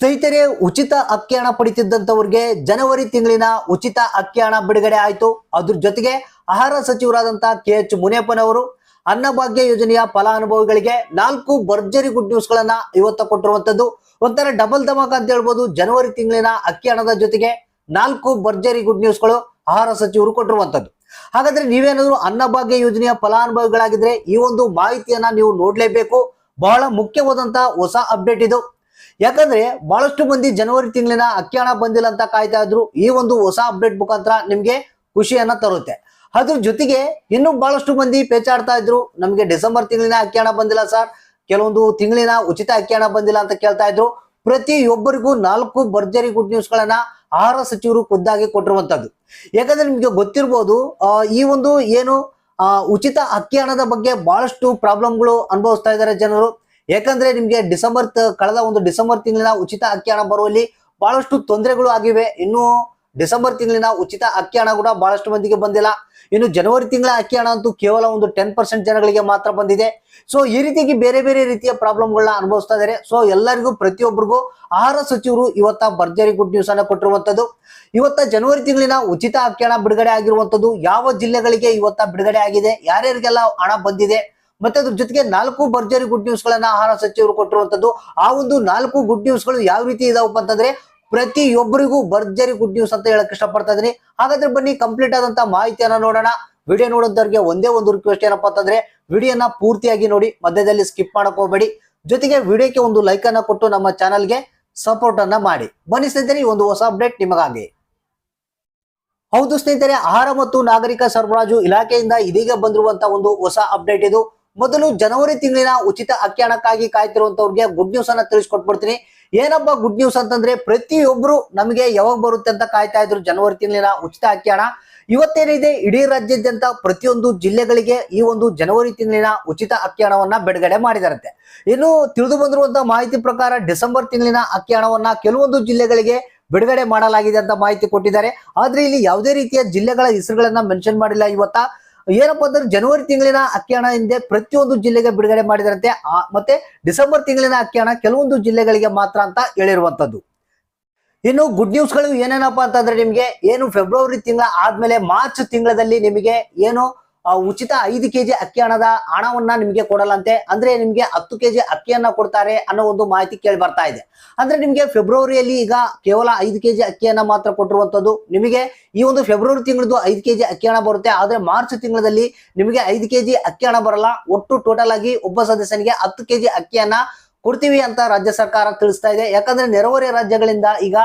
ಸ್ನೇಹಿತರೆ, ಉಚಿತ ಅಕ್ಕಿ ಹಣ ಪಡಿತಿದ್ದಂತವ್ರಿಗೆ ಜನವರಿ ತಿಂಗಳಿನ ಉಚಿತ ಅಕ್ಕಿ ಹಣ ಬಿಡುಗಡೆ ಆಯಿತು. ಅದ್ರ ಜೊತೆಗೆ ಆಹಾರ ಸಚಿವರಾದಂತಹ ಕೆ ಎಚ್ ಮುನಿಯಪ್ಪನವರು ಅನ್ನಭಾಗ್ಯ ಯೋಜನೆಯ ಫಲಾನುಭವಿಗಳಿಗೆ ನಾಲ್ಕು ಭರ್ಜರಿ ಗುಡ್ ನ್ಯೂಸ್ ಗಳನ್ನ ಇವತ್ತು ಕೊಟ್ಟಿರುವಂತದ್ದು ಒಂಥರ ಡಬಲ್ ಧಮಾಕ ಅಂತ ಹೇಳ್ಬೋದು. ಜನವರಿ ತಿಂಗಳಿನ ಅಕ್ಕಿ ಹಣದ ಜೊತೆಗೆ ನಾಲ್ಕು ಭರ್ಜರಿ ಗುಡ್ ನ್ಯೂಸ್ಗಳು ಆಹಾರ ಸಚಿವರು ಕೊಟ್ಟಿರುವಂತದ್ದು ಹಾಗಾದ್ರೆ ನೀವೇನಾದ್ರು ಅನ್ನಭಾಗ್ಯ ಯೋಜನೆಯ ಫಲಾನುಭವಿಗಳಾಗಿದ್ರೆ ಈ ಒಂದು ಮಾಹಿತಿಯನ್ನ ನೀವು ನೋಡ್ಲೇಬೇಕು. ಬಹಳ ಮುಖ್ಯವಾದಂತಹ ಹೊಸ ಅಪ್ಡೇಟ್ ಇದು. ಯಾಕಂದ್ರೆ ಬಹಳಷ್ಟು ಮಂದಿ ಜನವರಿ ತಿಂಗಳಿನ ಅಕ್ಕಿ ಹಣ ಬಂದಿಲ್ಲ ಅಂತ ಕಾಯ್ತಾ ಇದ್ರು. ಈ ಒಂದು ಹೊಸ ಅಪ್ಡೇಟ್ ಮುಖಾಂತರ ನಿಮ್ಗೆ ಖುಷಿಯನ್ನ ತರುತ್ತೆ. ಅದ್ರ ಜೊತೆಗೆ ಇನ್ನು ಬಹಳಷ್ಟು ಮಂದಿ ಪೇಚಾಡ್ತಾ ಇದ್ರು. ನಮ್ಗೆ ಡಿಸೆಂಬರ್ ತಿಂಗಳಿನ ಅಕ್ಕಿ ಹಣ ಬಂದಿಲ್ಲ ಸರ್ ಕೆಲವೊಂದು ತಿಂಗಳಿನ ಉಚಿತ ಅಕ್ಕಿ ಹಣ ಬಂದಿಲ್ಲ ಅಂತ ಕೇಳ್ತಾ ಇದ್ರು. ಪ್ರತಿಯೊಬ್ಬರಿಗೂ ನಾಲ್ಕು ಭರ್ಜರಿ ಗುಡ್ ನ್ಯೂಸ್ ಗಳನ್ನ ಆಹಾರ ಸಚಿವರು ಖುದ್ದಾಗಿ ಕೊಟ್ಟಿರುವಂತದ್ದು. ಯಾಕಂದ್ರೆ ನಿಮ್ಗೆ ಗೊತ್ತಿರ್ಬೋದು ಈ ಒಂದು ಏನು ಉಚಿತ ಅಕ್ಕಿ ಬಗ್ಗೆ ಬಹಳಷ್ಟು ಪ್ರಾಬ್ಲಮ್ಗಳು ಅನುಭವಿಸ್ತಾ ಇದ್ದಾರೆ ಜನರು. ಯಾಕಂದ್ರೆ ನಿಮ್ಗೆ ಡಿಸೆಂಬರ್ ಕಳೆದ ಒಂದು ಡಿಸೆಂಬರ್ ತಿಂಗಳಿನ ಉಚಿತ ಅಕ್ಕಿ ಹಣ ಬರುವಲ್ಲಿ ಬಹಳಷ್ಟು ತೊಂದರೆಗಳು ಆಗಿವೆ. ಇನ್ನು ಡಿಸೆಂಬರ್ ತಿಂಗಳಿನ ಉಚಿತ ಅಕ್ಕಿ ಹಣ ಕೂಡ ಬಹಳಷ್ಟು ಮಂದಿಗೆ ಬಂದಿಲ್ಲ. ಇನ್ನು ಜನವರಿ ತಿಂಗಳ ಅಕ್ಕಿ ಹಣ ಅಂತೂ ಕೇವಲ ಒಂದು ಟೆನ್ ಪರ್ಸೆಂಟ್ ಜನಗಳಿಗೆ ಮಾತ್ರ ಬಂದಿದೆ. ಸೊ ಈ ರೀತಿಯಾಗಿ ಬೇರೆ ಬೇರೆ ರೀತಿಯ ಪ್ರಾಬ್ಲಮ್ಗಳನ್ನ ಅನುಭವಿಸ್ತಾ ಇದ್ದಾರೆ. ಸೊ ಎಲ್ಲರಿಗೂ ಪ್ರತಿಯೊಬ್ಬರಿಗೂ ಆಹಾರ ಸಚಿವರು ಇವತ್ತ ಭರ್ಜರಿ ಗುಡ್ ನ್ಯೂಸ್ ಅನ್ನ ಕೊಟ್ಟಿರುವಂತದ್ದು. ಇವತ್ತ ಜನವರಿ ತಿಂಗಳಿನ ಉಚಿತ ಅಕ್ಕಿ ಹಣ ಬಿಡುಗಡೆ ಆಗಿರುವಂತದ್ದು ಯಾವ ಜಿಲ್ಲೆಗಳಿಗೆ ಇವತ್ತ ಬಿಡುಗಡೆ ಆಗಿದೆ? ಯಾರ್ಯಾರಿಗೆಲ್ಲ ಹಣ ಬಂದಿದೆ? ಮತ್ತೆ ಅದ್ರ ಜೊತೆಗೆ ನಾಲ್ಕು ಭರ್ಜರಿ ಗುಡ್ ನ್ಯೂಸ್ ಗಳನ್ನ ಆಹಾರ ಸಚಿವರು ಕೊಟ್ಟಿರುವಂತದ್ದು, ಆ ಒಂದು ನಾಲ್ಕು ಗುಡ್ ನ್ಯೂಸ್ಗಳು ಯಾವ ರೀತಿ ಇದಾವಪ್ಪ ಅಂತಂದ್ರೆ ಪ್ರತಿಯೊಬ್ಬರಿಗೂ ಭರ್ಜರಿ ಗುಡ್ ನ್ಯೂಸ್ ಅಂತ ಹೇಳಕ್ ಇಷ್ಟಪಡ್ತಾ ಇದೀನಿ ಹಾಗಾದ್ರೆ ಬನ್ನಿ ಕಂಪ್ಲೀಟ್ ಆದಂತ ಮಾಹಿತಿಯನ್ನ ನೋಡೋಣ. ವಿಡಿಯೋ ನೋಡೋದವ್ರಿಗೆ ಒಂದೇ ಒಂದು ರಿಕ್ವೆಸ್ಟ್ ಏನಪ್ಪಾ ಅಂತಂದ್ರೆ, ವಿಡಿಯೋನ ಪೂರ್ತಿಯಾಗಿ ನೋಡಿ, ಮಧ್ಯದಲ್ಲಿ ಸ್ಕಿಪ್ ಮಾಡಕ್ ಹೋಗ್ಬೇಡಿ. ಜೊತೆಗೆ ವಿಡಿಯೋಕ್ಕೆ ಒಂದು ಲೈಕ್ ಅನ್ನ ಕೊಟ್ಟು ನಮ್ಮ ಚಾನಲ್ಗೆ ಸಪೋರ್ಟ್ ಅನ್ನ ಮಾಡಿ. ಬನ್ನಿ ಸ್ನೇಹಿತರೆ ಒಂದು ಹೊಸ ಅಪ್ಡೇಟ್ ನಿಮಗಾಗಿ. ಹೌದು ಸ್ನೇಹಿತರೆ, ಆಹಾರ ಮತ್ತು ನಾಗರಿಕ ಸರಬರಾಜು ಇಲಾಖೆಯಿಂದ ಇದೀಗ ಬಂದಿರುವಂತಹ ಒಂದು ಹೊಸ ಅಪ್ಡೇಟ್ ಇದು. ಮೊದಲು ಜನವರಿ ತಿಂಗಳಿನ ಉಚಿತ ಅಕ್ಕಿ ಹಣಕ್ಕಾಗಿ ಕಾಯ್ತಿರುವಂತವ್ರಿಗೆ ಗುಡ್ ನ್ಯೂಸ್ ಅನ್ನ ತಿಳಿಸ್ಕೊಟ್ಬಿಡ್ತೀನಿ. ಏನಪ್ಪ ಗುಡ್ ನ್ಯೂಸ್ ಅಂತಂದ್ರೆ ಪ್ರತಿಯೊಬ್ರು ನಮಗೆ ಯಾವಾಗ ಬರುತ್ತೆ ಅಂತ ಕಾಯ್ತಾ ಇದ್ರು ಜನವರಿ ತಿಂಗಳಿನ ಉಚಿತ ಅಕ್ಕಿ ಹಣ ಇವತ್ತೇನಿದೆ? ಇಡೀ ರಾಜ್ಯಾದ್ಯಂತ ಪ್ರತಿಯೊಂದು ಜಿಲ್ಲೆಗಳಿಗೆ ಈ ಒಂದು ಜನವರಿ ತಿಂಗಳಿನ ಉಚಿತ ಅಕ್ಕಿ ಹಣವನ್ನ ಬಿಡುಗಡೆ ಮಾಡಿದಾರಂತೆ. ಇನ್ನು ತಿಳಿದು ಬಂದಿರುವಂತಹ ಮಾಹಿತಿ ಪ್ರಕಾರ ಡಿಸೆಂಬರ್ ತಿಂಗಳಿನ ಅಕ್ಕಿ ಹಣವನ್ನ ಕೆಲವೊಂದು ಜಿಲ್ಲೆಗಳಿಗೆ ಬಿಡುಗಡೆ ಮಾಡಲಾಗಿದೆ ಅಂತ ಮಾಹಿತಿ ಕೊಟ್ಟಿದ್ದಾರೆ. ಆದ್ರೆ ಇಲ್ಲಿ ಯಾವುದೇ ರೀತಿಯ ಜಿಲ್ಲೆಗಳ ಹೆಸರುಗಳನ್ನ ಮೆನ್ಷನ್ ಮಾಡಿಲ್ಲ ಇವತ್ತ. ಏನಪ್ಪಾ ಅಂದ್ರೆ ಜನವರಿ ತಿಂಗಳಿನ ಅಕ್ಕಿ ಹಣ ಹಿಂದೆ ಪ್ರತಿಯೊಂದು ಜಿಲ್ಲೆಗೆ ಬಿಡುಗಡೆ ಮಾಡಿದರಂತೆ ಮತ್ತೆ ಡಿಸೆಂಬರ್ ತಿಂಗಳಿನ ಅಕ್ಕಿ ಕೆಲವೊಂದು ಜಿಲ್ಲೆಗಳಿಗೆ ಮಾತ್ರ ಅಂತ ಹೇಳಿರುವಂತದ್ದು ಇನ್ನು ಗುಡ್ ನ್ಯೂಸ್ಗಳು ಏನೇನಪ್ಪ ಅಂತಂದ್ರೆ ನಿಮಗೆ, ಏನು ಫೆಬ್ರವರಿ ತಿಂಗಳ ಆದ್ಮೇಲೆ ಮಾರ್ಚ್ ತಿಂಗಳಲ್ಲಿ ನಿಮಗೆ ಏನು ಉಚಿತ ಐದು ಕೆಜಿ ಅಕ್ಕಿ ಹಣದ ಹಣವನ್ನ ನಿಮಗೆ ಕೊಡಲಂತೆ. ಅಂದ್ರೆ ನಿಮಗೆ ಹತ್ತು ಕೆಜಿ ಅಕ್ಕಿಯನ್ನ ಕೊಡ್ತಾರೆ ಅನ್ನೋ ಒಂದು ಮಾಹಿತಿ ಕೇಳಿ ಬರ್ತಾ ಇದೆ. ಅಂದ್ರೆ ನಿಮಗೆ ಫೆಬ್ರವರಿಯಲ್ಲಿ ಈಗ ಕೇವಲ ಐದು ಕೆಜಿ ಅಕ್ಕಿಯನ್ನ ಮಾತ್ರ ಕೊಟ್ಟಿರುವಂತದ್ದು. ನಿಮಗೆ ಈ ಒಂದು ಫೆಬ್ರವರಿ ತಿಂಗಳದ್ದು ಐದು ಕೆಜಿ ಅಕ್ಕಿ ಹಣ ಬರುತ್ತೆ. ಆದ್ರೆ ಮಾರ್ಚ್ ತಿಂಗಳಲ್ಲಿ ನಿಮಗೆ ಐದು ಕೆಜಿ ಅಕ್ಕಿ ಹಣ ಬರಲ್ಲ. ಒಟ್ಟು ಟೋಟಲ್ ಆಗಿ ಒಬ್ಬ ಸದಸ್ಯನಿಗೆ ಹತ್ತು ಕೆಜಿ ಅಕ್ಕಿಯನ್ನ ಕೊಡ್ತೀವಿ ಅಂತ ರಾಜ್ಯ ಸರ್ಕಾರ ತಿಳಿಸ್ತಾ ಇದೆ. ಯಾಕಂದ್ರೆ ನೆರೆಹೊರೆ ರಾಜ್ಯಗಳಿಂದ ಈಗ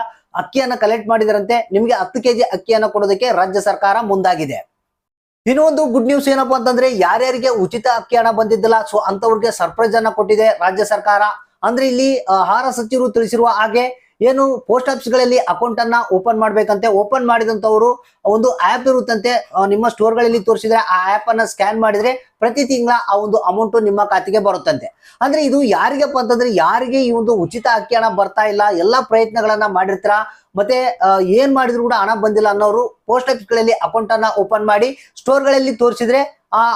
ಅಕ್ಕಿಯನ್ನ ಕಲೆಕ್ಟ್ ಮಾಡಿದರಂತೆ. ನಿಮಗೆ ಹತ್ತು ಕೆಜಿ ಅಕ್ಕಿಯನ್ನ ಕೊಡೋದಕ್ಕೆ ರಾಜ್ಯ ಸರ್ಕಾರ ಮುಂದಾಗಿದೆ. ಇನ್ನು ಒಂದು ಗುಡ್ ನ್ಯೂಸ್ ಏನಪ್ಪ ಅಂತಂದ್ರೆ ಯಾರ್ಯಾರಿಗೆ ಉಚಿತ ಅಕ್ಕಿ ಹಣ ಬಂದಿದ್ದಿಲ್ಲ ಸೊ ಅಂತವ್ರಿಗೆ ಸರ್ಪ್ರೈಸ್ ಅನ್ನ ಕೊಟ್ಟಿದೆ ರಾಜ್ಯ ಸರ್ಕಾರ. ಅಂದ್ರೆ ಇಲ್ಲಿ ಆಹಾರ ಸಚಿವರು ತಿಳಿಸಿರುವ ಹಾಗೆ ಏನು ಪೋಸ್ಟ್ ಆಫೀಸ್ಗಳಲ್ಲಿ ಅಕೌಂಟ್ ಅನ್ನ ಓಪನ್ ಮಾಡ್ಬೇಕಂತೆ. ಓಪನ್ ಮಾಡಿದಂತವರು ಒಂದು ಆಪ್ ಇರುತ್ತಂತೆ ನಿಮ್ಮ ಸ್ಟೋರ್ಗಳಲ್ಲಿ ತೋರಿಸಿದ್ರೆ ಆ ಆಪ್ ಅನ್ನ ಸ್ಕ್ಯಾನ್ ಮಾಡಿದ್ರೆ ಪ್ರತಿ ತಿಂಗಳ ಆ ಒಂದು ಅಮೌಂಟ್ ನಿಮ್ಮ ಖಾತೆಗೆ ಬರುತ್ತಂತೆ. ಅಂದ್ರೆ ಇದು ಯಾರಿಗಪ್ಪ ಅಂತಂದ್ರೆ ಯಾರಿಗೆ ಈ ಒಂದು ಉಚಿತ ಅಕ್ಕಿ ಹಣ ಬರ್ತಾ ಇಲ್ಲ, ಎಲ್ಲಾ ಪ್ರಯತ್ನಗಳನ್ನ ಮಾಡಿರ್ತೀರಾ? ಮತ್ತೆ ಏನ್ ಮಾಡಿದ್ರು ಕೂಡ ಹಣ ಬಂದಿಲ್ಲ ಅನ್ನೋರು ಪೋಸ್ಟ್ ಆಫೀಸ್ಗಳಲ್ಲಿ ಅಕೌಂಟ್ ಅನ್ನ ಓಪನ್ ಮಾಡಿ ಸ್ಟೋರ್ಗಳಲ್ಲಿ ತೋರಿಸಿದ್ರೆ,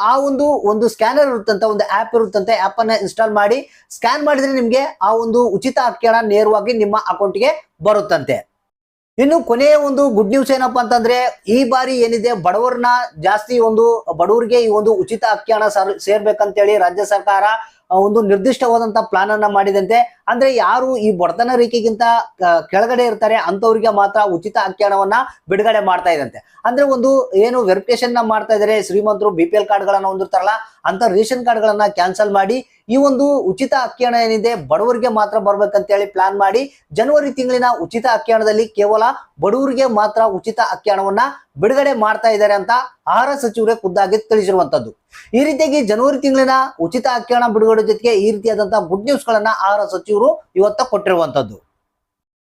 ಆ ಒಂದು ಒಂದು ಸ್ಕ್ಯಾನರ್ ಇರುತ್ತಂತ, ಒಂದು ಆಪ್ ಇರುತ್ತಂತೆ ಆಪ್ ಅನ್ನ ಇನ್ಸ್ಟಾಲ್ ಮಾಡಿ ಸ್ಕ್ಯಾನ್ ಮಾಡಿದ್ರೆ ನಿಮ್ಗೆ ಆ ಒಂದು ಉಚಿತ ಅಕ್ಕಿ ಹಣ ನೇರವಾಗಿ ನಿಮ್ಮ ಅಕೌಂಟ್ಗೆ ಬರುತ್ತಂತೆ. ಇನ್ನು ಕೊನೆಯ ಒಂದು ಗುಡ್ ನ್ಯೂಸ್ ಏನಪ್ಪಾ ಅಂತಂದ್ರೆ, ಈ ಬಾರಿ ಏನಿದೆ, ಬಡವರನ್ನ ಜಾಸ್ತಿ ಒಂದು, ಬಡವರಿಗೆ ಈ ಒಂದು ಉಚಿತ ಅಕ್ಕಿ ಹಣ ಸರ್, ಸೇರ್ಬೇಕಂತೇಳಿ ರಾಜ್ಯ ಸರ್ಕಾರ ಒಂದು ನಿರ್ದಿಷ್ಟವಾದಂತ ಪ್ಲಾನ್ ಅನ್ನ ಮಾಡಿದಂತೆ. ಅಂದ್ರೆ ಯಾರು ಈ ಬಡತನ ರೇಖೆಗಿಂತ ಕೆಳಗಡೆ ಇರ್ತಾರೆ ಅಂತವ್ರಿಗೆ ಮಾತ್ರ ಉಚಿತ ಅಕ್ಕಿ ಹಣವನ್ನ ಬಿಡುಗಡೆ ಮಾಡ್ತಾ ಇದಂತೆ ಅಂದ್ರೆ ಒಂದು ಏನು ವೆರಿಫಿಕೇಶನ್ನ ಮಾಡ್ತಾ ಇದಾರೆ, ಶ್ರೀಮಂತರು ಬಿ ಪಿ ಎಲ್ ಕಾರ್ಡ್ ಗಳನ್ನ ಹೊಂದಿರ್ತಾರಲ್ಲ ಅಂತ ರೇಷನ್ ಕಾರ್ಡ್ ಗಳನ್ನ ಕ್ಯಾನ್ಸಲ್ ಮಾಡಿ, ಈ ಒಂದು ಉಚಿತ ಹಣ ಏನಿದೆ, ಬಡವರಿಗೆ ಮಾತ್ರ ಬರ್ಬೇಕಂತೇಳಿ ಪ್ಲಾನ್ ಮಾಡಿ, ಜನವರಿ ತಿಂಗಳಿನ ಉಚಿತ ಅಕ್ಕಿ ಹಣದಲ್ಲಿ ಕೇವಲ ಬಡವರಿಗೆ ಮಾತ್ರ ಉಚಿತ ಅಕ್ಕಿ ಹಣವನ್ನ ಬಿಡುಗಡೆ ಮಾಡ್ತಾ ಇದ್ದಾರೆ ಅಂತ ಆಹಾರ ಸಚಿವರೇ ಖುದ್ದಾಗಿ ತಿಳಿಸಿರುವಂತದ್ದು. ಈ ರೀತಿಯಾಗಿ ಜನವರಿ ತಿಂಗಳಿನ ಉಚಿತ ಅಕ್ಕಿ ಬಿಡುಗಡೆ ಜೊತೆಗೆ ಈ ರೀತಿಯಾದಂತಹ ಗುಡ್ ನ್ಯೂಸ್ ಗಳನ್ನ ಆಹಾರ ಸಚಿವರು ಇವತ್ತ ಕೊಟ್ಟಿರುವಂತದ್ದು.